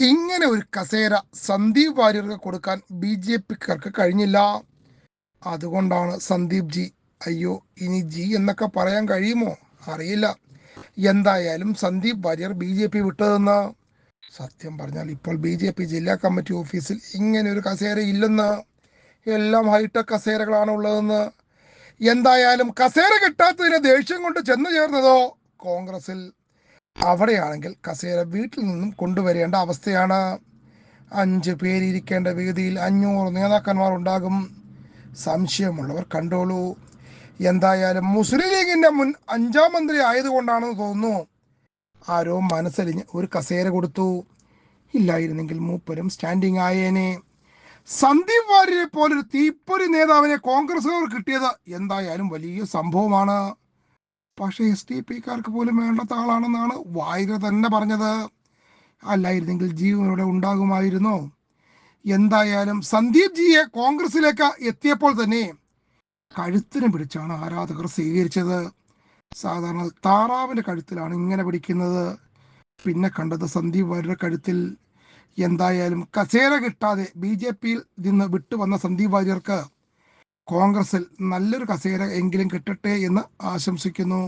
ഇങ്ങനെ ഒരു കസേര സന്ദീപ് വാര്യർക്ക് കൊടുക്കാൻ ബി ജെ പിക്കാർക്ക് കഴിഞ്ഞില്ല. അതുകൊണ്ടാണ് സന്ദീപ് ജി അയ്യോ ഇനി ജി എന്നൊക്കെ പറയാൻ കഴിയുമോ? അറിയില്ല. എന്തായാലും Sandeep Warrier B J P വിട്ടതെന്ന്. സത്യം പറഞ്ഞാൽ ഇപ്പോൾ ബി ജെ പി ജില്ലാ കമ്മിറ്റി ഓഫീസിൽ ഇങ്ങനെ ഒരു കസേര ഇല്ലെന്ന്. എല്ലാം ഹൈടെക് കസേരകളാണ് ഉള്ളതെന്ന്. എന്തായാലും കസേര കിട്ടാത്തതിന് ദേഷ്യം കൊണ്ട് ചെന്നു ചേർന്നതോ? കോൺഗ്രസിൽ. അവിടെയാണെങ്കിൽ കസേര വീട്ടിൽ നിന്നും കൊണ്ടുവരേണ്ട അവസ്ഥയാണ്. അഞ്ച് പേരിയ്ക്കേണ്ട വേദിയിൽ അഞ്ഞൂറ് നേതാക്കന്മാർ ഉണ്ടാകും. സംശയമുള്ളവർ കണ്ടോളൂ. എന്തായാലും മുസ്ലിം ലീഗിന്റെ മുൻ അഞ്ചാം മന്ത്രി ആയതുകൊണ്ടാണെന്ന് തോന്നുന്നു. ആരോ മനസ്സലിഞ്ഞ് ഒരു കസേര കൊടുത്തു. ഇല്ലായിരുന്നെങ്കിൽ മൂപ്പരും സ്റ്റാൻഡിങ് ആയേനെ. സന്ദീപ് വാര്യരെ പോലൊരു തീപ്പൊരി നേതാവിനെ കോൺഗ്രസ്സുകാർ കിട്ടിയത് എന്തായാലും വലിയ സംഭവമാണ്. പക്ഷേ എസ് ടി പിക്കാർക്ക് പോലും വേണ്ടാത്ത ആളാണെന്നാണ് വായിക തന്നെ പറഞ്ഞത്. അല്ലായിരുന്നെങ്കിൽ ജീവൻ ഇവിടെ ഉണ്ടാകുമായിരുന്നു? എന്തായാലും സന്ദീപ് ജിയെ കോൺഗ്രസിലേക്ക് എത്തിയപ്പോൾ തന്നെ കഴുത്തിനെ പിടിച്ചാണ് ആരാധകർ സ്വീകരിച്ചത്. സാധാരണ താറാവിന്റെ കഴുത്തിലാണ് ഇങ്ങനെ പിടിക്കുന്നത്. പിന്നെ കണ്ടത് സന്ദീപ് വാര്യരുടെ കഴുത്തിൽ. എന്തായാലും കസേര കിട്ടാതെ ബി ജെ പിയിൽ നിന്ന് വിട്ടുവന്ന സന്ദീപ് വാര്യർക്ക് കോൺഗ്രസിൽ നല്ലൊരു കസേര എങ്കിലും കിട്ടട്ടെ എന്ന് ആശംസിക്കുന്നു.